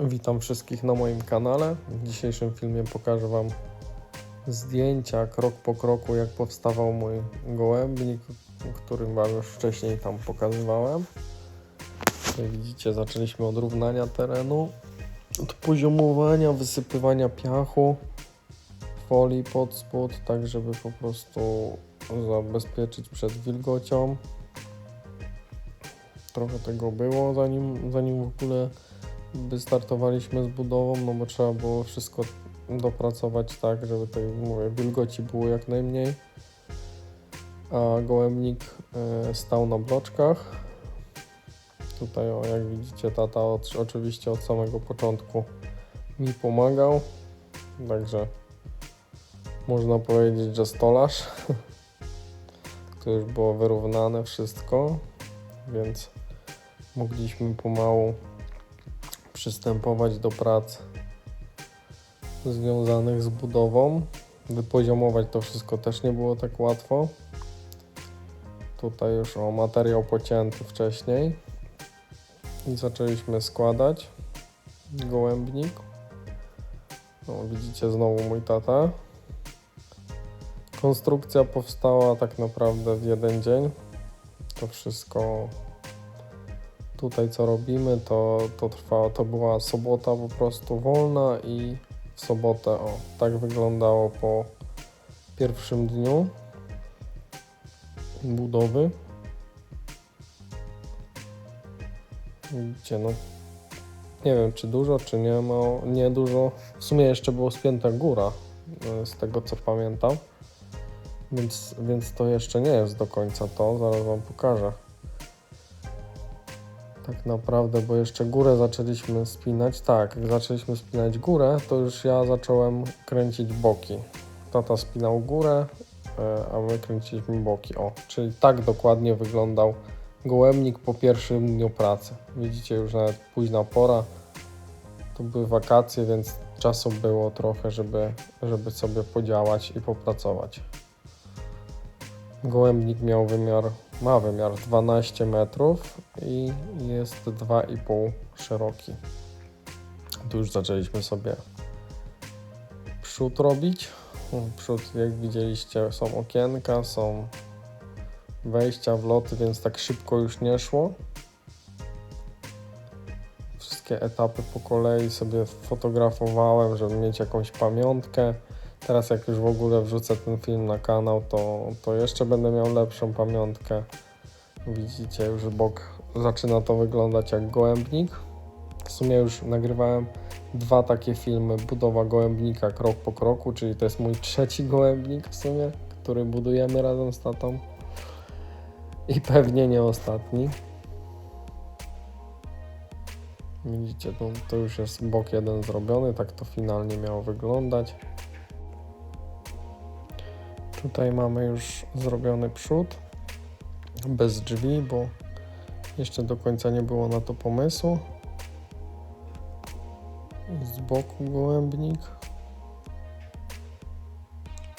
Witam wszystkich na moim kanale. W dzisiejszym filmie pokażę Wam zdjęcia krok po kroku, jak powstawał mój gołębnik, który Wam już wcześniej tam pokazywałem. Jak widzicie, zaczęliśmy od równania terenu, od poziomowania, wysypywania piachu, folii pod spód, tak żeby po prostu zabezpieczyć przed wilgocią. Trochę tego było, zanim, zanim w ogóle wystartowaliśmy z budową, no bo trzeba było wszystko dopracować tak, żeby tej mówię, wilgoci było jak najmniej. A gołębnik e, stał na bloczkach. Tutaj, o, jak widzicie, tata od, oczywiście od samego początku mi pomagał. Także można powiedzieć, że stolarz. to już było wyrównane wszystko, więc mogliśmy pomału przystępować do prac związanych z budową. Wypoziomować to wszystko też nie było tak łatwo. Tutaj już o materiał pocięty wcześniej i zaczęliśmy składać gołębnik. Widzicie znowu mój tata. Konstrukcja powstała tak naprawdę w jeden dzień. To wszystko tutaj co robimy, to, to trwało, to była sobota po prostu wolna i w sobotę, o, tak wyglądało po pierwszym dniu budowy. Widzicie, no, nie wiem czy dużo, czy nie, no, nie dużo. W sumie jeszcze było spięta góra, e, z tego co pamiętam. Więc, więc to jeszcze nie jest do końca to, zaraz Wam pokażę tak naprawdę, bo jeszcze górę zaczęliśmy spinać. Tak, jak zaczęliśmy spinać górę, to już ja zacząłem kręcić boki. Tata spinał górę, e, a my kręciliśmy boki. O, czyli tak dokładnie wyglądał gołębnik po pierwszym dniu pracy. Widzicie, już nawet późna pora. To były wakacje, więc czasu było trochę, żeby, żeby sobie podziałać i popracować. Gołębnik miał wymiar, ma wymiar 12 metrów i jest 2,5 szeroki. Tu już zaczęliśmy sobie przód robić. Przód, jak widzieliście, są okienka, są wejścia, wloty, więc tak szybko już nie szło. Wszystkie etapy po kolei sobie fotografowałem, żeby mieć jakąś pamiątkę. Teraz jak już w ogóle wrzucę ten film na kanał, to, to jeszcze będę miał lepszą pamiątkę. Widzicie, już bok zaczyna to wyglądać jak gołębnik. W sumie już nagrywałem dwa takie filmy, budowa gołębnika krok po kroku, czyli to jest mój trzeci gołębnik w sumie, który budujemy razem z tatą. I pewnie nie ostatni. Widzicie, to, to już jest bok jeden zrobiony, tak to finalnie miało wyglądać. Tutaj mamy już zrobiony przód bez drzwi, bo jeszcze do końca nie było na to pomysłu. Z boku gołębnik.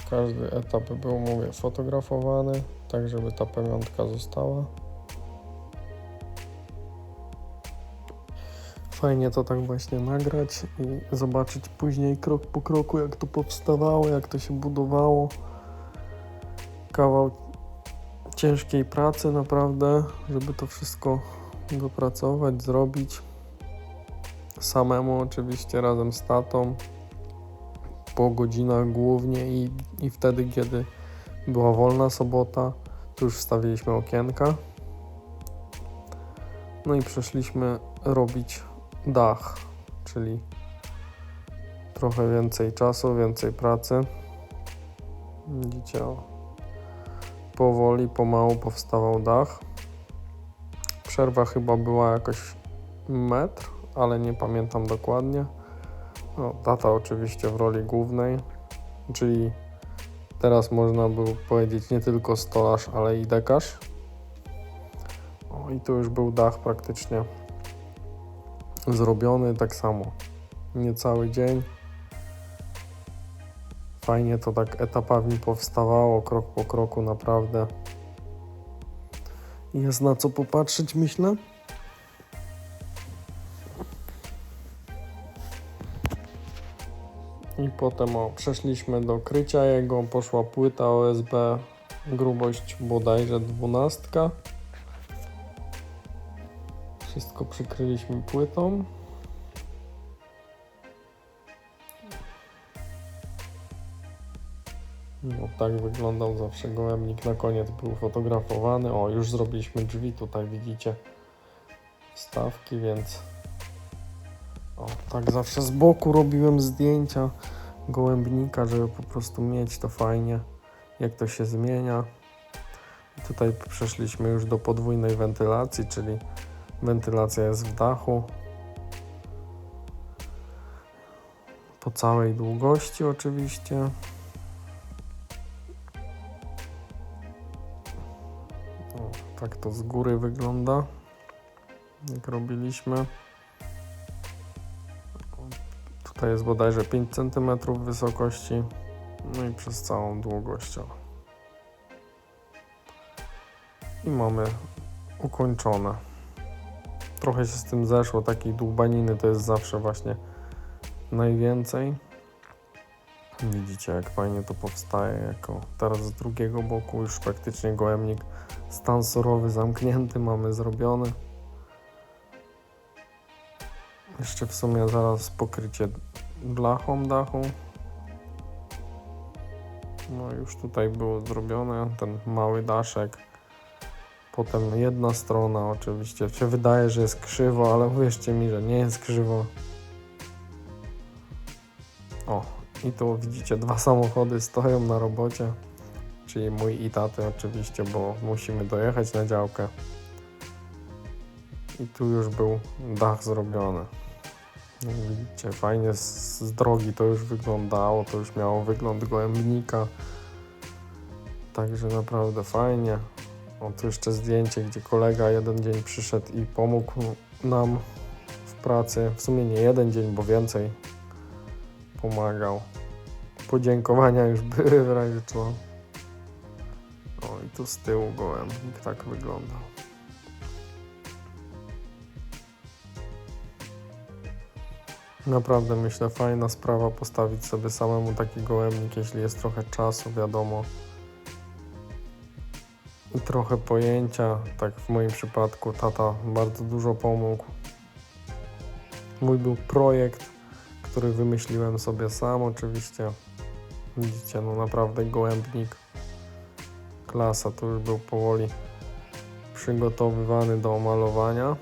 Każdy etap był, mówię, fotografowany, tak żeby ta pamiątka została. Fajnie to tak właśnie nagrać i zobaczyć później krok po kroku, jak to powstawało, jak to się budowało kawał ciężkiej pracy naprawdę, żeby to wszystko dopracować, zrobić. Samemu oczywiście razem z tatą. Po godzinach głównie i, i wtedy, kiedy była wolna sobota, to już wstawiliśmy okienka. No i przeszliśmy robić dach, czyli trochę więcej czasu, więcej pracy. Widzicie, o, powoli, pomału powstawał dach. Przerwa chyba była jakoś metr, ale nie pamiętam dokładnie. No, tata oczywiście w roli głównej, czyli teraz można by powiedzieć nie tylko stolarz, ale i dekarz. O, i tu już był dach praktycznie zrobiony tak samo. Niecały dzień. Fajnie to tak etapami powstawało, krok po kroku, naprawdę. Jest na co popatrzeć, myślę. I potem o, przeszliśmy do krycia jego, poszła płyta OSB, grubość bodajże dwunastka. Wszystko przykryliśmy płytą. No tak wyglądał zawsze gołębnik. Na koniec był fotografowany. O, już zrobiliśmy drzwi, tutaj widzicie stawki, więc o, tak zawsze z boku robiłem zdjęcia gołębnika, żeby po prostu mieć to fajnie, jak to się zmienia. I tutaj przeszliśmy już do podwójnej wentylacji, czyli wentylacja jest w dachu. Po całej długości oczywiście. O, tak to z góry wygląda, jak robiliśmy. Tutaj jest bodajże 5 cm wysokości, no i przez całą długość. o. I mamy ukończone. Trochę się z tym zeszło, takiej dłubaniny to jest zawsze właśnie najwięcej. Widzicie jak fajnie to powstaje, jako teraz z drugiego boku już praktycznie gołębnik stan surowy zamknięty mamy zrobiony. Jeszcze w sumie zaraz pokrycie blachą dachu. No już tutaj było zrobione, ten mały daszek. Potem jedna strona oczywiście się wydaje, że jest krzywo, ale uwierzcie mi, że nie jest krzywo. O, i tu widzicie dwa samochody stoją na robocie. Czyli mój i taty oczywiście, bo musimy dojechać na działkę. I tu już był dach zrobiony. No, widzicie, fajnie z, z drogi to już wyglądało, to już miało wygląd gołębnika. Także naprawdę fajnie. O, tu jeszcze zdjęcie, gdzie kolega jeden dzień przyszedł i pomógł nam w pracy. W sumie nie jeden dzień, bo więcej pomagał. Podziękowania już były w razie czego. O, i tu z tyłu gołębnik tak wyglądał. Naprawdę myślę, fajna sprawa postawić sobie samemu taki gołębnik, jeśli jest trochę czasu, wiadomo. I trochę pojęcia, tak w moim przypadku tata bardzo dużo pomógł. Mój był projekt, który wymyśliłem sobie sam oczywiście. Widzicie, no naprawdę gołębnik klasa, tu już był powoli przygotowywany do malowania.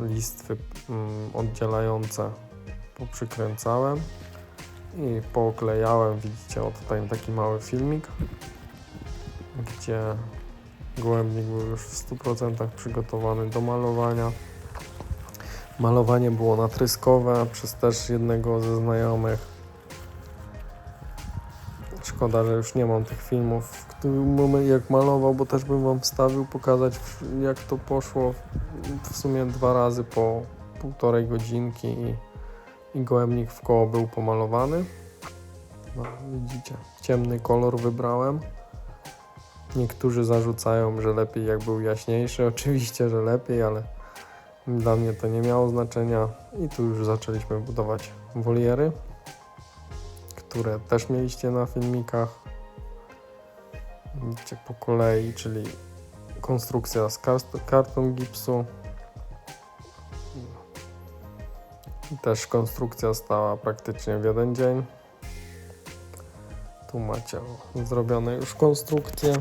Listwy mm, oddzielające poprzykręcałem i pooklejałem. Widzicie, o tutaj taki mały filmik, gdzie gołębnik był już w 100% przygotowany do malowania. Malowanie było natryskowe przez też jednego ze znajomych. Szkoda, że już nie mam tych filmów, w którym moment jak malował, bo też bym wam wstawił, pokazać jak to poszło w sumie dwa razy po półtorej godzinki i, i gołębnik w koło był pomalowany. No, widzicie, ciemny kolor wybrałem. Niektórzy zarzucają, że lepiej jak był jaśniejszy. Oczywiście, że lepiej, ale dla mnie to nie miało znaczenia. I tu już zaczęliśmy budować woliery, które też mieliście na filmikach. Widzicie po kolei, czyli konstrukcja z karton gipsu. Też konstrukcja stała praktycznie w jeden dzień. Tu macie zrobione już konstrukcje.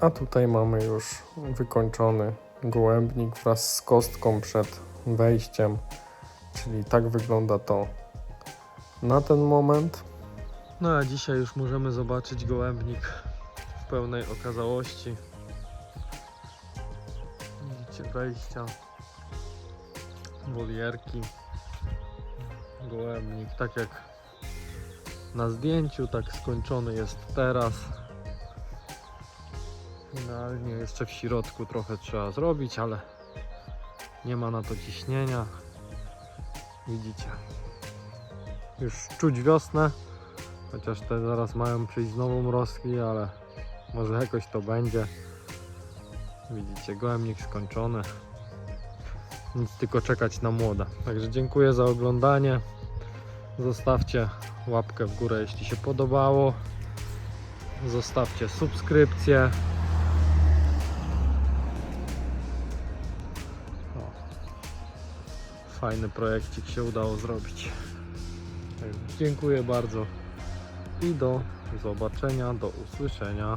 A tutaj mamy już wykończony gołębnik wraz z kostką przed wejściem. Czyli tak wygląda to na ten moment. No a dzisiaj już możemy zobaczyć gołębnik w pełnej okazałości. Widzicie wejścia, wolierki, gołębnik, tak jak na zdjęciu, tak skończony jest teraz. Finalnie jeszcze w środku trochę trzeba zrobić, ale nie ma na to ciśnienia. Widzicie. Już czuć wiosnę, chociaż te zaraz mają przyjść znowu mrozki, ale może jakoś to będzie. Widzicie, gołębnik skończony. Nic, tylko czekać na młoda. Także dziękuję za oglądanie. Zostawcie łapkę w górę, jeśli się podobało. Zostawcie subskrypcję. O. Fajny projekcik się udało zrobić. Dziękuję bardzo i do zobaczenia, do usłyszenia.